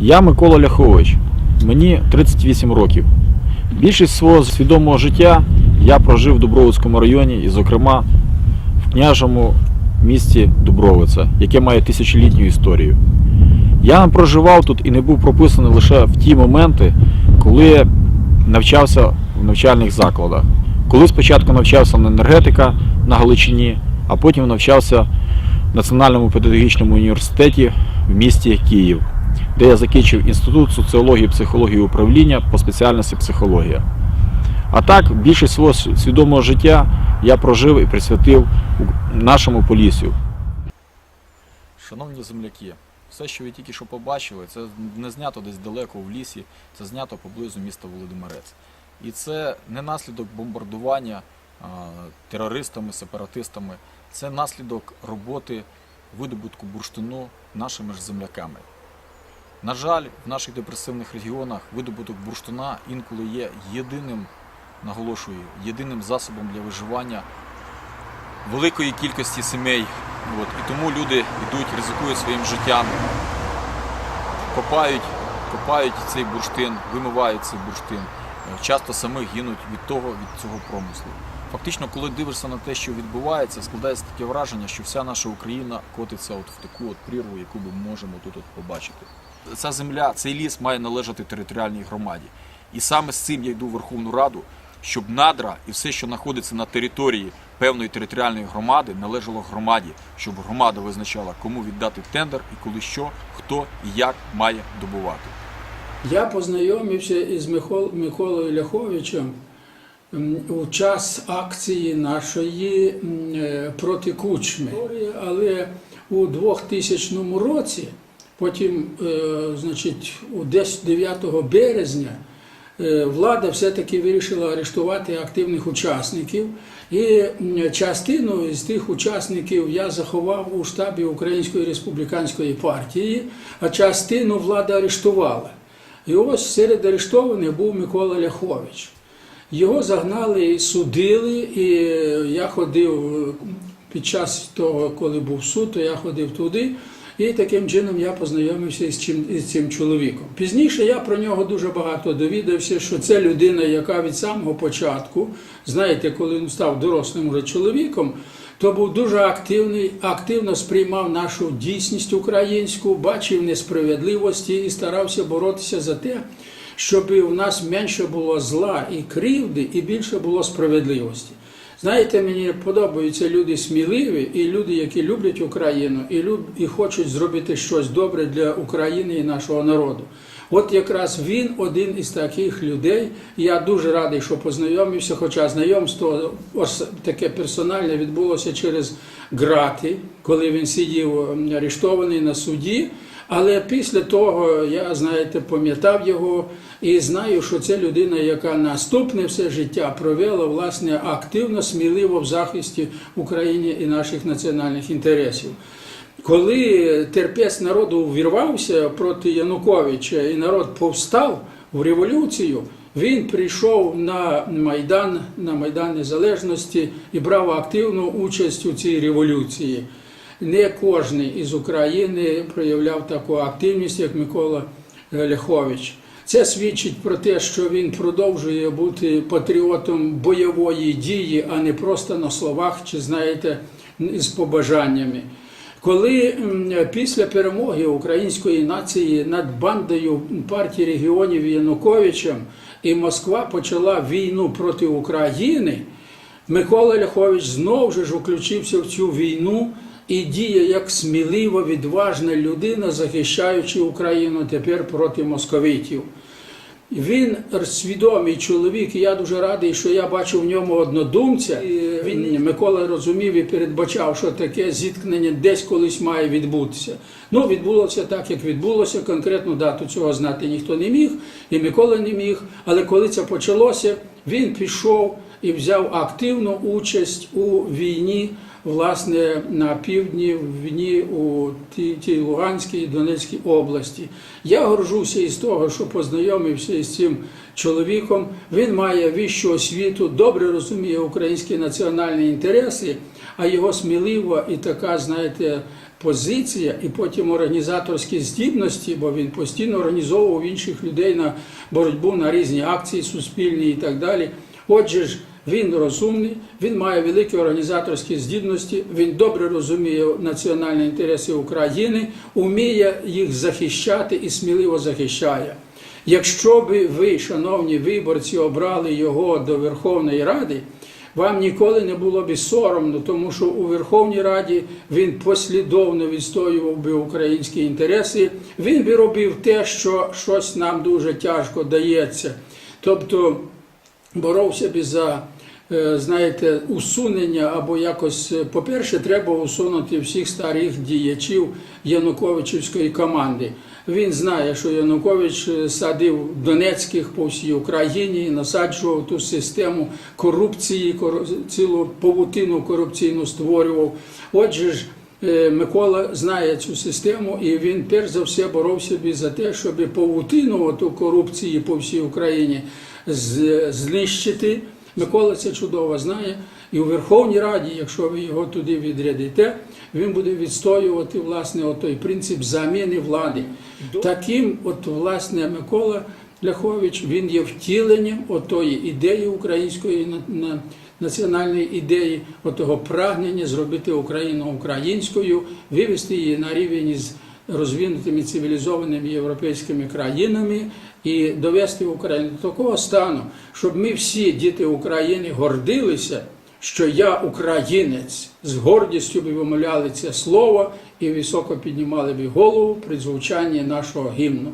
Я Микола Ляхович, мені 38 років. Більшість свого свідомого життя я прожив в Дубровицькому районі і, зокрема, в княжому місті Дубровиця, яке має тисячолітню історію. Я проживав тут і не був прописаний лише в ті моменти, коли навчався в навчальних закладах. Коли спочатку навчався на енергетика на Галичині, а потім навчався в Національному педагогічному університеті в місті Київ, де я закінчив інститут соціології, психології управління по спеціальності психологія. А так, більшість свого свідомого життя я прожив і присвятив нашому полісю. Шановні земляки, все, що ви тільки що побачили, це не знято десь далеко в лісі, це знято поблизу міста Володимирець. І це не наслідок бомбардування терористами, сепаратистами, це наслідок роботи видобутку бурштину нашими ж земляками. На жаль, в наших депресивних регіонах видобуток бурштина інколи є єдиним, наголошую, єдиним засобом для виживання великої кількості сімей. От. І тому люди йдуть, ризикують своїм життям, копають, копають цей бурштин, вимивають цей бурштин. Е, Часто самі гинуть від того, від цього промислу. Фактично, коли дивишся на те, що відбувається, складається таке враження, що вся наша Україна котиться от в таку от прірву, яку ми можемо тут от побачити. Ця земля, цей ліс має належати територіальній громаді. І саме з цим я йду в Верховну Раду, щоб надра і все, що знаходиться на території певної територіальної громади, належало громаді, щоб громада визначала, кому віддати тендер і коли що, хто і як має добувати. Я познайомився із Михол- Миколою Ляховичем у час акції нашої е, проти кучми. Але у 2000 році, потім, е, значить, десь 9 березня, е, влада все-таки вирішила арештувати активних учасників. І частину з тих учасників я заховав у штабі Української республіканської партії, а частину влада арештувала. І ось серед арештованих був Микола Ляхович. Його загнали і судили, і я ходив е, під час того, коли був суд, то я ходив туди. І таким чином я познайомився із цим, із цим чоловіком. Пізніше я про нього дуже багато довідався, що це людина, яка від самого початку, знаєте, коли він став дорослим уже чоловіком, то був дуже активний, активно сприймав нашу дійсність українську, бачив несправедливості і старався боротися за те, щоб у нас менше було зла і кривди, і більше було справедливості. Знаєте, мені подобаються люди сміливі і люди, які люблять Україну і, люб, і хочуть зробити щось добре для України і нашого народу. От якраз він один із таких людей. Я дуже радий, що познайомився, хоча знайомство таке персональне відбулося через грати, коли він сидів м, арештований на суді. Але після того я, знаєте, пам'ятав його і знаю, що це людина, яка наступне все життя провела власне активно, сміливо в захисті України і наших національних інтересів. Коли терпець народу увірвався проти Януковича і народ повстав в революцію, він прийшов на Майдан, на Майдан Незалежності і брав активну участь у цій революції. Не кожен із України проявляв таку активність, як Микола Ляхович. Це свідчить про те, що він продовжує бути патріотом бойової дії, а не просто на словах чи, знаєте, з побажаннями. Коли після перемоги української нації над бандою партії регіонів Януковичем і Москва почала війну проти України, Микола Ляхович знову ж включився в цю війну і діє як смілива, відважна людина, захищаючи Україну тепер проти московитів. Він свідомий чоловік, і я дуже радий, що я бачу в ньому однодумця. І Він Микола розумів і передбачав, що таке зіткнення десь колись має відбутися. Ну, відбулося так, як відбулося. Конкретну дату цього знати ніхто не міг, і Микола не міг. Але коли це почалося, він пішов і взяв активну участь у війні. Власне, на півдні в війні у тій, тій Луганській і Донецькій області. Я горжуся із того, що познайомився із цим чоловіком. Він має вищу освіту, добре розуміє українські національні інтереси, а його смілива і така, знаєте, позиція і потім організаторські здібності, бо він постійно організовував інших людей на боротьбу на різні акції суспільні і так далі. Отже ж, він розумний, він має великі організаторські здібності, він добре розуміє національні інтереси України, вміє їх захищати і сміливо захищає. Якщо би ви, шановні виборці, обрали його до Верховної Ради, вам ніколи не було б соромно, тому що у Верховній Раді він послідовно відстоював би українські інтереси. Він би робив те, що щось нам дуже тяжко дається. Тобто боровся би за, е, знаєте, усунення або якось, е, по-перше, треба усунути всіх старих діячів Януковичівської команди. Він знає, що Янукович е, садив Донецьких по всій Україні, насаджував ту систему корупції, цілу павутину корупційну створював. Отже ж, Микола знає цю систему, і він перш за все боровся б за те, щоб павутину оту корупції по всій Україні знищити. Микола це чудово знає. І у Верховній Раді, якщо ви його туди відрядите, він буде відстоювати власне той принцип заміни влади. Таким, от власне, Микола Ляхович, він є втіленням отої ідеї української на- на- національної ідеї, отого прагнення зробити Україну українською, вивести її на рівень із розвинутими цивілізованими європейськими країнами і довести Україну до такого стану, щоб ми всі діти України гордилися, що я українець, з гордістю би вимовляли це слово і високо піднімали би голову при звучанні нашого гімну.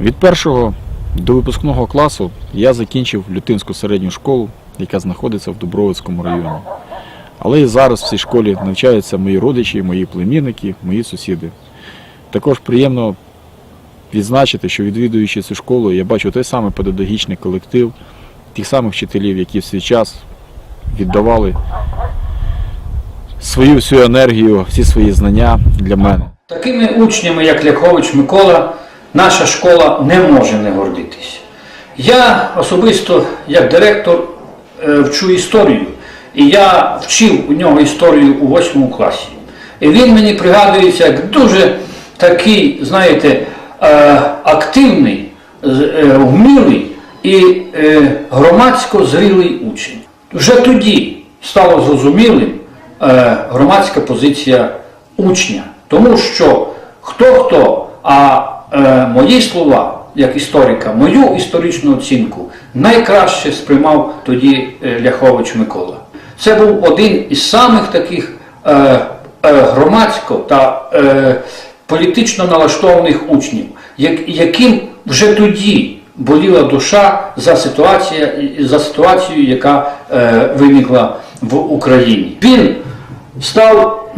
Від першого до випускного класу я закінчив Лютинську середню школу, яка знаходиться в Дубровицькому районі. Але і зараз в цій школі навчаються мої родичі, мої племінники, мої сусіди. Також приємно відзначити, що відвідуючи цю школу, я бачу той самий педагогічний колектив, тих самих вчителів, які в свій час віддавали свою всю енергію, всі свої знання для мене. Такими учнями, як Ляхович Микола, наша школа не може не гордитись. Я особисто, як директор, е, вчу історію, і я вчив у нього історію у восьмому класі. І він мені пригадується як дуже такий, знаєте, активний, е, вмілий і е, громадсько зрілий учень. Вже тоді стало зрозумілим е, громадська позиція учня. Тому що хто хто, а е, мої слова, як історика, мою історичну оцінку найкраще сприймав тоді е, Ляхович Микола. Це був один із самих таких е, е, громадсько та е, політично налаштованих учнів, яким вже тоді боліла душа за, ситуація, за ситуацію, яка е, виникла в Україні. Він став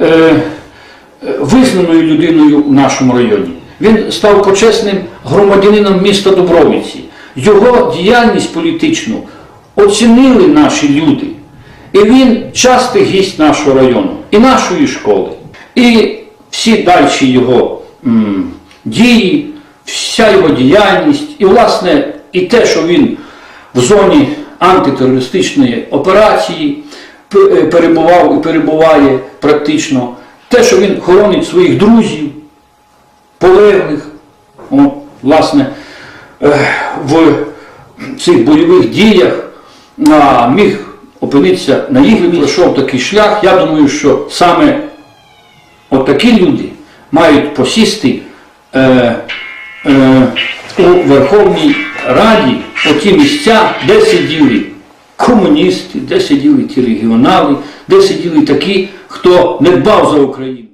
е, визнаною людиною в нашому районі. Він став почесним громадянином міста Дубровиці. Його діяльність політичну оцінили наші люди. І він частий гість нашого району і нашої школи. І всі дальші його дії, вся його діяльність, і, власне, і те, що він в зоні антитерористичної операції е, перебував і перебуває практично, те, що він хоронить своїх друзів, полеглих, власне, е, в цих бойових діях міг опинитися на їх він пройшов такий шлях. Я думаю, що саме отакі люди мають посісти е, е, у Верховній Раді оті місця, де сиділи комуністи, де сиділи ті регіонали, де сиділи такі, хто не дбав за Україну.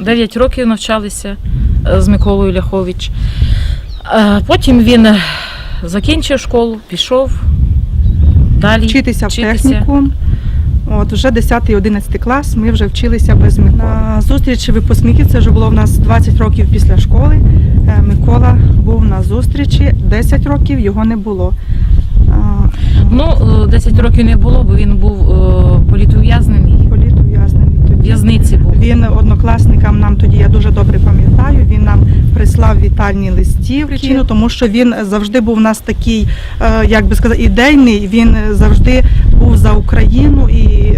Дев'ять років навчалися е, з Миколою Ляхович. Е, Потім він е, закінчив школу, пішов далі. вчитися в техніку. От вже 10-11 клас. Ми вже вчилися без Миколи. На зустрічі випускників це вже було в нас 20 років після школи. Е, Микола був на зустрічі, 10 років його не було. Ну, е, 10 років не було, бо він був е, політув'язнений. В'язниці був. Він однокласникам нам тоді, я дуже добре пам'ятаю. Він нам прислав вітальні листівки, причину, тому що він завжди був у нас такий, е, як би сказати, ідейний. Він завжди був за Україну і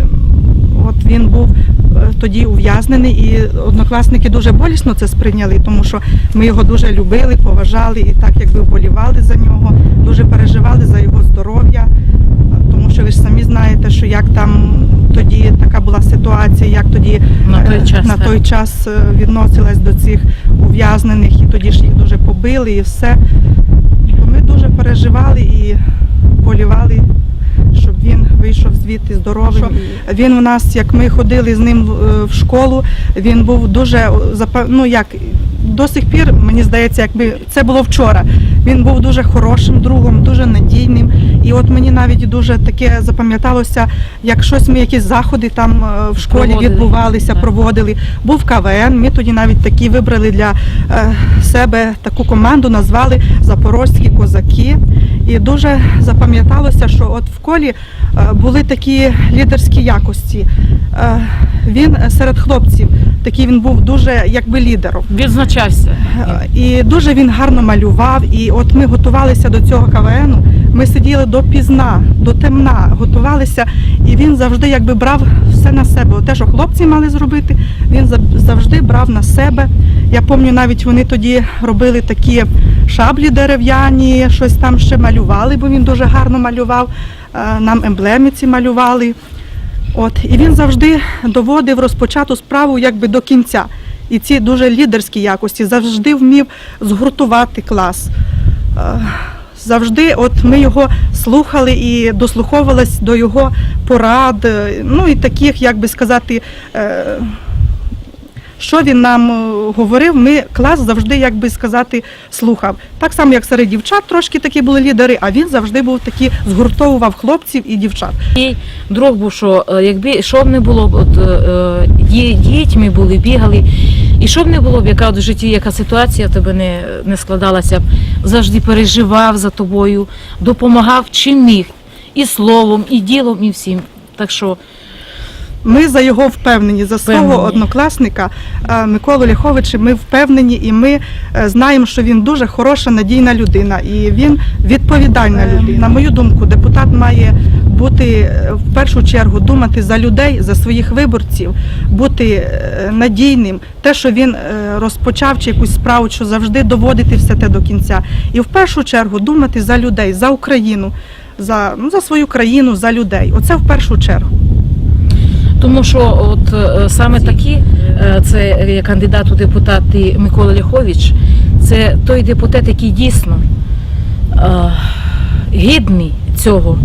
От він був е, тоді ув'язнений, і однокласники дуже болісно це сприйняли, тому що ми його дуже любили, поважали і так якби вболівали за нього, дуже переживали за його здоров'я. Тому що ви ж самі знаєте, що як там тоді така була ситуація, як тоді На той е, час, на той час е, відносилась до цих ув'язнених, і тоді ж їх дуже побили і все. То ми дуже переживали і болівали, щоб він вийшов звідти здоровим. Він у нас, як ми ходили з ним е, в школу, він був дуже ну як до сих пір, мені здається, якби це було вчора. Він був дуже хорошим другом, дуже надійним. І от мені навіть дуже таке запам'яталося, як щось ми якісь заходи там е, в школі Проводили. відбувалися, Так. проводили. Був КВН. Ми тоді навіть такі вибрали для е, себе таку команду, назвали Запорозькі козаки. І дуже запам'яталося, що от в колі е, були такі лідерські якості. Він серед хлопців такий він був дуже якби лідером. Відзначався. І дуже він гарно малював. І от ми готувалися до цього КВНу. Ми сиділи до пізна, до темна, готувалися, і він завжди якби брав все на себе. Те, що хлопці мали зробити, він завжди брав на себе. Я пам'ятаю, навіть вони тоді робили такі шаблі дерев'яні, щось там ще малювали, бо він дуже гарно малював. Е, Нам емблеми ці малювали. От, і він завжди доводив розпочату справу якби до кінця. І ці дуже лідерські якості завжди вмів згуртувати клас. Завжди, от ми його слухали і дослуховувались до його порад, е, ну і таких, як би сказати, е, що він нам е, говорив, ми клас завжди, як би сказати, слухав. Так само, як серед дівчат трошки такі були лідери, а він завжди був такий, згуртовував хлопців і дівчат. І друг був, що якби що б не було, от е, дітьми були, бігали. І що б не було б, яка от в житті, яка ситуація в тебе не, не складалася б, завжди переживав за тобою, допомагав чим міг. І словом, і ділом, і всім. Так що Ми за його впевнені, за свого однокласника Миколу Ляховича. Ми впевнені, і ми е, знаємо, що він дуже хороша, надійна людина, і він відповідальна людина. На мою думку, депутат має бути е, в першу чергу думати за людей, за своїх виборців, бути е, надійним. Те, що він е, розпочав чи якусь справу, що завжди доводити все те до кінця. І в першу чергу думати за людей, за Україну, за, ну, за свою країну, за людей. Оце в першу чергу. Тому що от саме такі, це кандидат у депутати Микола Ляхович, це той депутат, який дійсно гідний цього,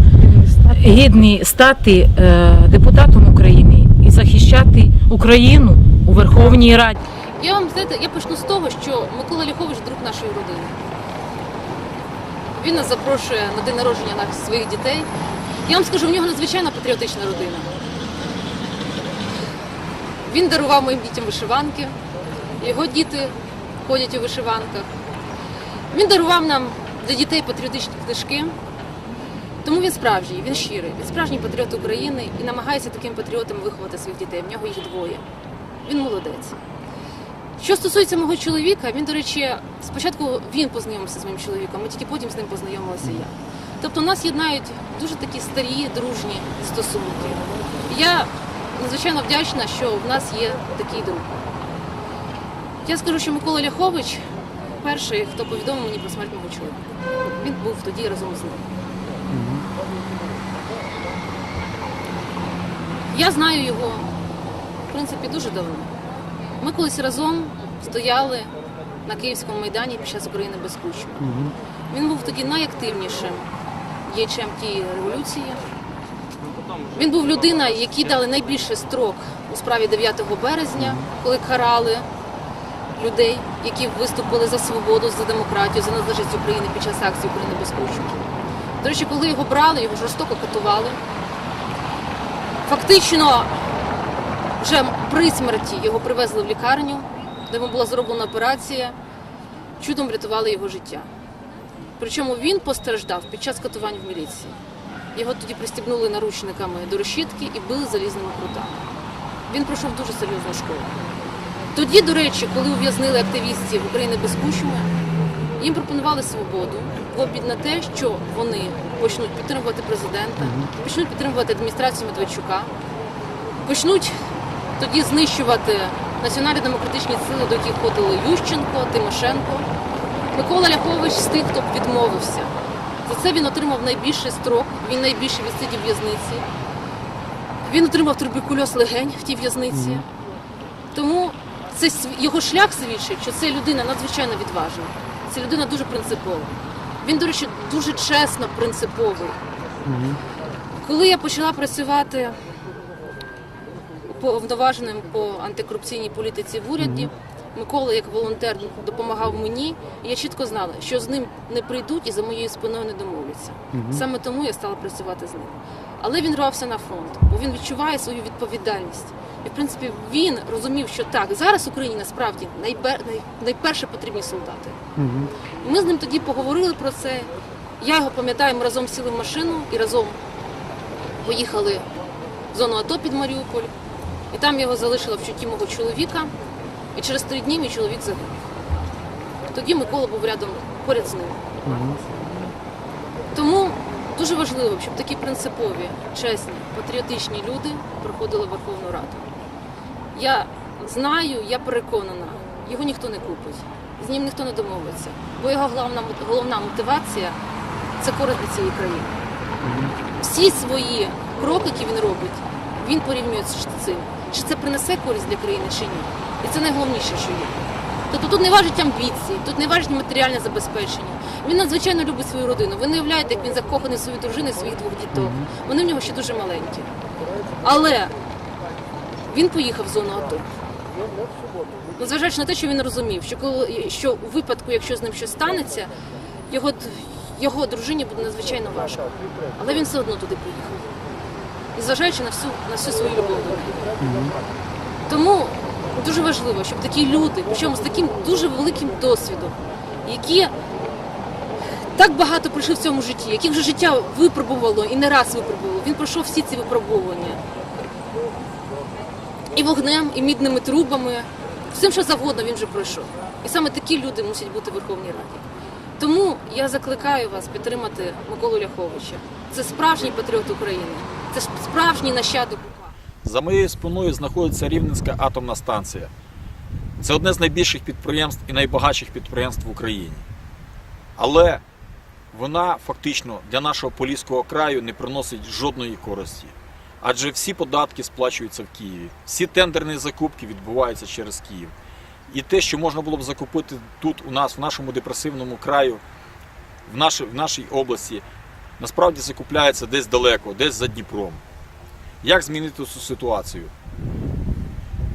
гідний стати е, депутатом України і захищати Україну у Верховній Раді. Я вам знаєте, я почну з того, що Микола Ляхович друг нашої родини. Він нас запрошує на день народження наших своїх дітей. Я вам скажу, в нього надзвичайно патріотична родина. Він дарував моїм дітям вишиванки, його діти ходять у вишиванках. Він дарував нам для дітей патріотичні книжки. Тому він справжній, він щирий, він справжній патріот України і намагається таким патріотом виховати своїх дітей. В нього їх двоє. Він молодець. Що стосується мого чоловіка, він, до речі, спочатку він познайомився з моїм чоловіком, а тільки потім з ним познайомилася я. Тобто нас єднають дуже такі старі, дружні стосунки. Я надзвичайно вдячна, що в нас є такий друг. Я скажу, що Микола Ляхович перший, хто повідомив мені про смерть мого чоловіка. Він був тоді разом з ним. Я знаю його, в принципі, дуже давно. Ми колись разом стояли на Київському майдані під час України без кучми. Він був тоді найактивнішим діячем тієї революції. Він був людина, якій дали найбільший строк у справі 9 березня, коли карали людей, які виступили за свободу, за демократію, за незалежність України під час акції України без кучми. До речі, коли його брали, його жорстоко катували. Фактично, вже при смерті його привезли в лікарню, де йому була зроблена операція. Чудом врятували його життя. Причому він постраждав під час катувань в міліції. Його тоді пристібнули наручниками до решітки і били залізними крутами. Він пройшов дуже серйозну школу. Тоді, до речі, коли ув'язнили активістів України без їм пропонували свободу в обід на те, що вони почнуть підтримувати президента, почнуть підтримувати адміністрацію Медведчука, почнуть тоді знищувати національно-демократичні сили, до яких входили Ющенко, Тимошенко. Микола Ляхович з тих, хто відмовився. За це він отримав найбільший строк, він найбільше відсидів в'язниці. Він отримав туберкульоз легень в тій в'язниці. Тому це його шлях свідчить, що це людина надзвичайно відважна. Це людина дуже принципова. Він, до речі, дуже чесно принциповий. Коли я почала працювати повноваженим по антикорупційній політиці в уряді, Микола як волонтер допомагав мені, і я чітко знала, що з ним не прийдуть і за моєю спиною не домовляться. Саме тому я стала працювати з ним. Але він рвався на фронт, бо він відчуває свою відповідальність. І в принципі він розумів, що так, зараз Україні насправді найбер... най... найперше потрібні солдати. Ми з ним тоді поговорили про це. Я його пам'ятаю, ми разом сіли в машину і разом поїхали в зону АТО під Маріуполь. І там його залишила в чутті мого чоловіка. І через три дні мій чоловік загинув. Тоді Микола був рядом поряд з ним. Тому дуже важливо, щоб такі принципові, чесні, патріотичні люди приходили в Верховну Раду. Я знаю, я переконана, його ніхто не купить, з ним ніхто не домовиться, бо його головна, головна мотивація це користь для цієї країни. Всі свої кроки, які він робить, він порівнює з цим. Чи це принесе користь для країни, чи ні. І це найголовніше, що є. Тобто тут не важить амбіції, тут не важить матеріальне забезпечення. Він надзвичайно любить свою родину. Ви не уявляєте, як він закоханий в свою дружину і своїх двох діток. Вони в нього ще дуже маленькі. Але він поїхав в зону АТО. Незважаючи на те, що він розумів, що коли що у випадку, якщо з ним щось станеться, його, його дружині буде надзвичайно важко. Але він все одно туди поїхав. Незважаючи на всю, на всю свою любов до неї. Тому дуже важливо, щоб такі люди, причому з таким дуже великим досвідом, які так багато пройшли в цьому житті, яких вже життя випробувало і не раз випробувало. Він пройшов всі ці випробування. І вогнем, і мідними трубами, всім, що завгодно він вже пройшов. І саме такі люди мусять бути в Верховній Раді. Тому я закликаю вас підтримати Миколу Ляховича. Це справжній патріот України, це справжній нащадок. За моєю спиною знаходиться Рівненська атомна станція. Це одне з найбільших підприємств і найбагатших підприємств в Україні. Але вона фактично для нашого Поліського краю не приносить жодної користі. Адже всі податки сплачуються в Києві, всі тендерні закупки відбуваються через Київ. І те, що можна було б закупити тут у нас, в нашому депресивному краю, в нашій, в нашій області, насправді закупляється десь далеко, десь за Дніпром. Як змінити цю ситуацію?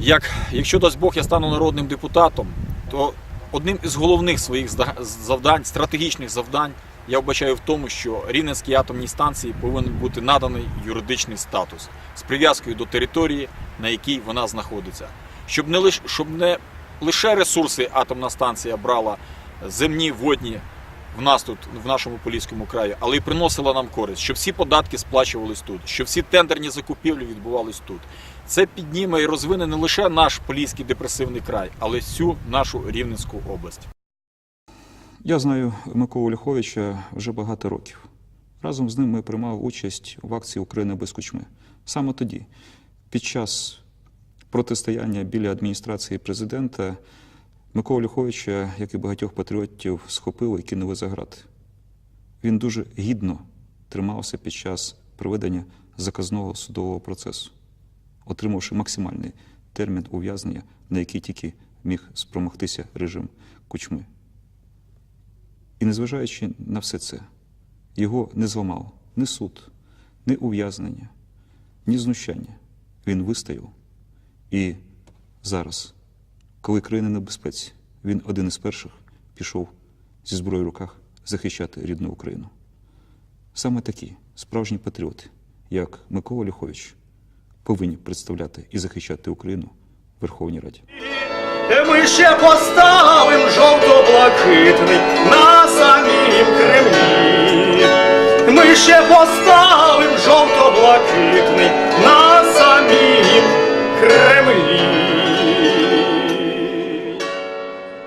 Як, якщо дасть Бог, я стану народним депутатом, то одним із головних своїх завдань, стратегічних завдань, я вбачаю в тому, що Рівненській атомній станції повинен бути наданий юридичний статус з прив'язкою до території, на якій вона знаходиться. Щоб не, лиш, щоб не лише ресурси атомна станція брала земні, водні в нас тут, в нашому Поліському краї, але й приносила нам користь, щоб всі податки сплачувались тут, щоб всі тендерні закупівлі відбувались тут. Це підніме і розвине не лише наш Поліський депресивний край, але всю нашу Рівненську область. Я знаю Миколу Ляховича вже багато років. Разом з ним ми приймали участь в акції Україна без кучми. Саме тоді, під час протистояння біля адміністрації президента, Микола Ляховича, як і багатьох патріотів, схопили і кинули за грати. Він дуже гідно тримався під час проведення заказного судового процесу, отримавши максимальний термін ув'язнення, на який тільки міг спромогтися режим кучми. І незважаючи на все це, його не зламав ні суд, ні ув'язнення, ні знущання. Він вистояв. І зараз, коли країна на безпеці, він один із перших пішов зі зброєю в руках захищати рідну Україну. Саме такі справжні патріоти, як Микола Ліхович, повинні представляти і захищати Україну в Верховній Раді. Ми ще поставим жовто-блакитний на самім Кремлі. Ми ще поставим жовто-блакитний на самім Кремлі.